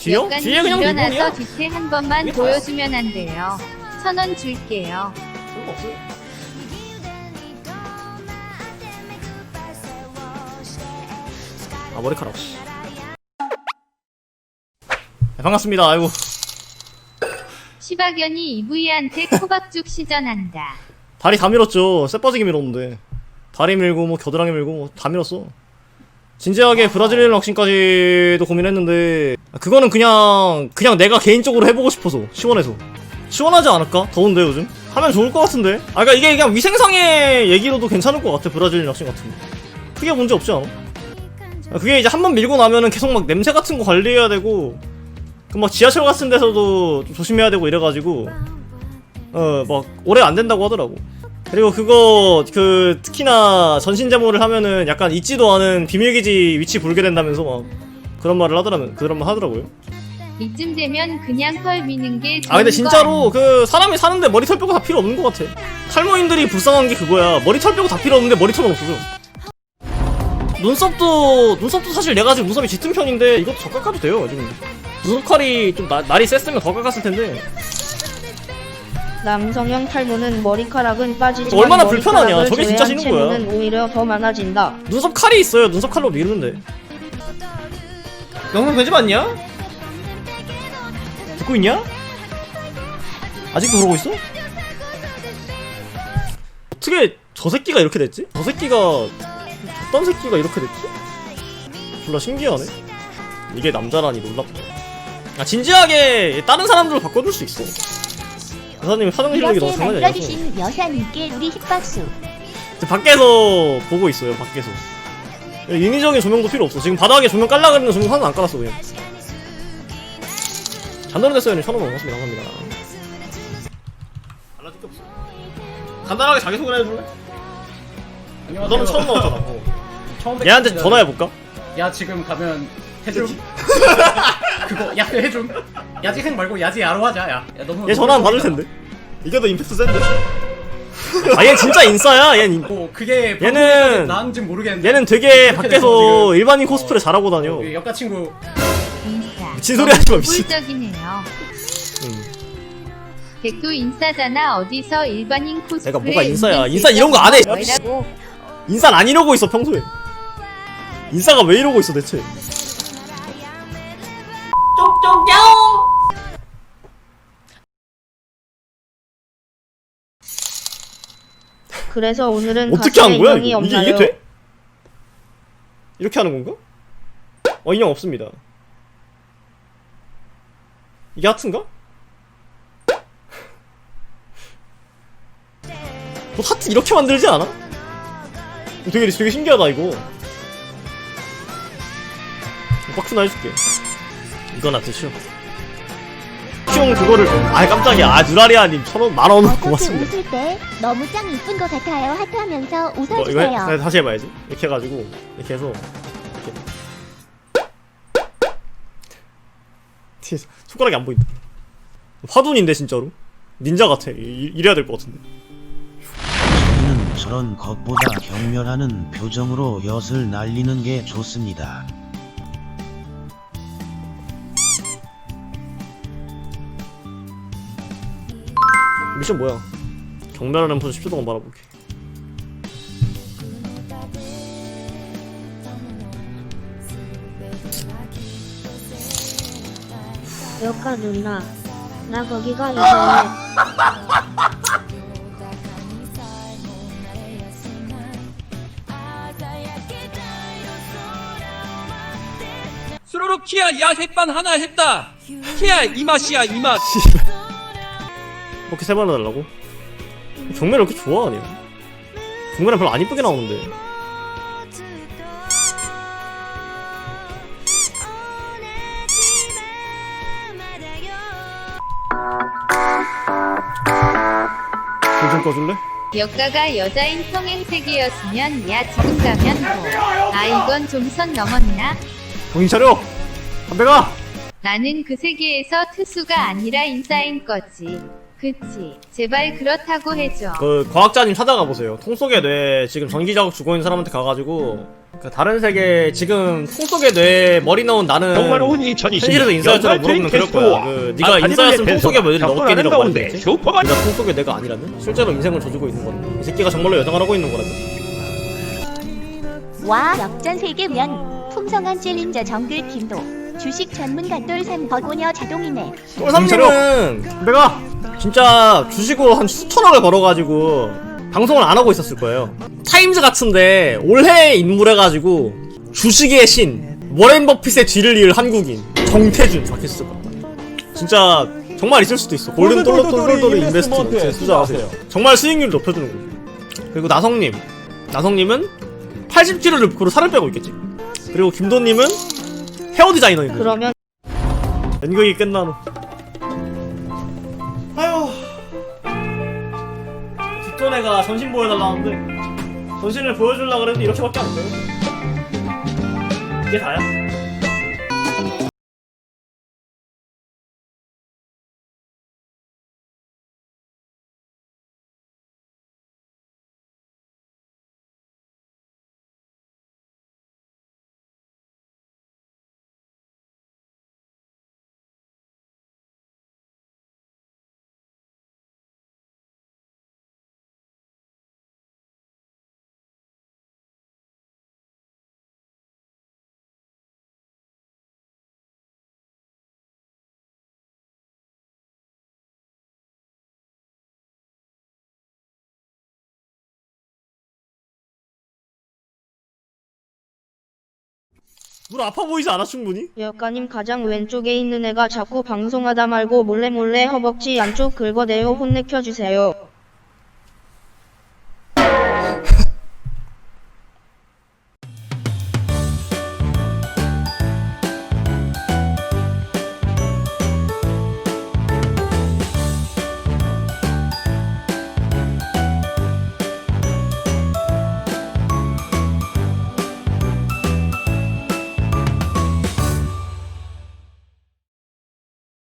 뒤요? 약간 뒤에 그냥 리본이야. 일어나서 뒤태 한 번만 이게 다야. 보여주면 안 돼요. 천 원 줄게요. 상관없어요. 아 머리카락. 씨. 네, 반갑습니다. 아이고 시박연이 이브이한테 코박죽 시전한다. 다리 다 밀었죠. 쇠 빠지게 밀었는데 다리 밀고 뭐 겨드랑이 밀고 뭐다 밀었어. 진지하게 브라질리언 럭싱까지도 고민했는데 아, 그거는 그냥 그냥 내가 개인적으로 해보고 싶어서 시원해서 시원하지 않을까? 더운데 요즘 하면 좋을 것 같은데. 아 그러니까 이게 그냥 위생상의 얘기로도 괜찮을 것 같아 브라질리언 럭싱 같은 거. 크게 문제 없지 않아? 아, 그게 이제 한 번 밀고 나면은 계속 막 냄새 같은 거 관리해야 되고 그 막 지하철 같은 데서도 좀 조심해야 되고 이래가지고 어 막 오래 안 된다고 하더라고. 그리고 그거 그 특히나 전신 제모를 하면은 약간 잊지도 않은 비밀기지 위치 불게 된다면서 막 그런 말을 하더라면 그런 말 하더라고요. 이쯤 되면 그냥 털 미는 게 좋은 아 근데 거 진짜로 그 사람이 사는데 머리털 빼고 다 필요 없는 것 같아. 탈모인들이 불쌍한 게 그거야. 머리털 빼고 다 필요 없는데 머리털은 없어져. 눈썹도 눈썹도 사실 내가 지금 눈썹이 짙은 편인데 이것도 더 깎아도 돼요 지금. 눈썹 칼이 좀 나- 날이 셌으면 더 깎았을 텐데. 남성형 탈모는 머리카락은 빠지지만 얼마나 불편하냐. 저게 진짜 싫은 거야. 채모는 오히려 더 많아진다. 눈썹 칼이 있어요. 눈썹 칼로 미루는데. 영상 되지 않냐? 듣고 있냐? 아직도 그러고 있어? 어떻게 저 새끼가 이렇게 됐지? 저 새끼가 저딴 새끼가 이렇게 됐지? 졸라 신기하네. 이게 남자라니 놀랍다. 아 진지하게 다른 사람들로 바꿔줄 수 있어. 여사님 화장 실력이 너무 이렇게 장난이 아니라서. 만들어주신 여사님께 우리 힙박수 저 밖에서 보고 있어요 밖에서 인위적인 조명도 필요 없어 지금 바닥에 조명 깔라 그랬는데 조명 하나 안 깔았어 그냥 잔돈은 됐어요 천원 넘었습니다 감사합니다 달라질 게 없어 간단하게 자기소개 해줄래? 안녕하세요. 너는 처음 나왔잖아 어. 처음 얘한테 뵙겠습니다. 전화해볼까? 야 지금 가면 해줌. 그거 야 해줌. 야지생 말고 야지 야로 하자. 야. 야 너무. 얘 전화 안 받을 텐데 이게 더 임팩트 센데 아 얘 진짜 인싸야 얘는 뭐 그게 얘는- 나은지 모르겠는데. 얘는 되게 그렇게 밖에서 돼서 지금- 일반인 코스프레 잘하고 다녀 어, 여가 친구 인싸. 미친 소리 하지 마, 미친. 꿀적이네요. 응. 백도 인싸잖아. 어디서 일반인 코스프레 내가 뭐가 인싸야. 인싸 이런 거안 해. 뭐라고? 인싸는 안 이러고 있어 평소에 인싸가 왜 이러고 있어 대체 그래서 오늘은 어떻게 하는 가슴에 거야? 이게 없나요? 이게 돼? 이렇게 하는 건가? 어 인형 없습니다 이게 하트인가? 뭐 하트 이렇게 만들지 않아? 되게 되게 신기하다 이거 박수나 해줄게 이거나 드시오 형 그거를 아 깜짝이야. 아 누라리아님 천원 만원 어떻게 고맙습니다. 웃을 때 너무 짱 이쁜 것 같아요. 하트하면서 이거, 이거 웃어주세요. 해, 다시 해봐야지. 이렇게 해가지고 이렇게 해서. 이렇게. 뒤에서 손가락이 안 보인다. 화둔인데 진짜로? 닌자 같아. 이, 이래야 될 것 같은데. 는 저런 것보다 경멸하는 표정으로 엿을 날리는 게 좋습니다. 미션 뭐야 경멸하는 포즈 10초 동안 바라볼게 여가 누나, 나 거기가 이상해. 수로로 키야 야 햇반 하나 했다 키야 이 맛이야 이 맛. 이렇게 세번 해달라고? 경멸을 이렇게 좋아하냐 경멸은 별로 안 이쁘게 나오는데 불좀 꺼줄래? 역가가 여자인 평행세계였으면 야 지금 가면 뭐. 아 이건 좀 선 넘었나? 정신 차려! 담배 가! 나는 그 세계에서 특수가 아니라 인싸인 거지. 그치. 제발 그렇다고 해줘. 그 과학자님 찾아가 보세요. 통 속에 뇌 지금 전기 자극 주고 있는 사람한테 가가지고 그 다른 세계 지금 통 속에 뇌 머리 넣은 나는 정말 운이 전이시네. 현실에서 인싸였처럼 물어보면 그럴 거야. 그 네가 인싸였으면 통 속에 뇌를 넣었겠니라고 가운데 말했지. 슈퍼만 네가 통 속에 뇌가 아니라면 실제로 인생을 져주고 있는 거라면 이 새끼가 정말로 여장을 하고 있는 거라면 와 역전 세계면 풍성한 챌린저 정글 팀도 주식 전문가 똘산 버고녀 자동이네. 똘삼님은 내가 진짜 주식으로 한 수천억을 벌어가지고 방송을 안 하고 있었을 거예요. 타임즈 같은데 올해 인물해가지고 주식의 신 워렌 버핏의 뒤를 이을 한국인 정태준 박혔을 거야. 진짜 정말 있을 수도 있어. 골든 돌돌돌돌 인베스트먼트에 투자하세요. 정말 수익률 높여주는 거죠. 그리고 나성님, 나성님은 80kg를 눕고 살을 빼고 있겠지. 그리고 김도님은 헤어 디자이너입니다. 그러면 연극이 끝나노. 뒷돈 애가 전신 보여달라는데 전신을 보여주려고 그랬는데 이렇게밖에 안 돼요. 이게 다야? 물 아파 보이지 않아 충분히? 여가님 가장 왼쪽에 있는 애가 자꾸 방송하다 말고 몰래 몰래 허벅지 안쪽 긁어내요 혼내켜주세요.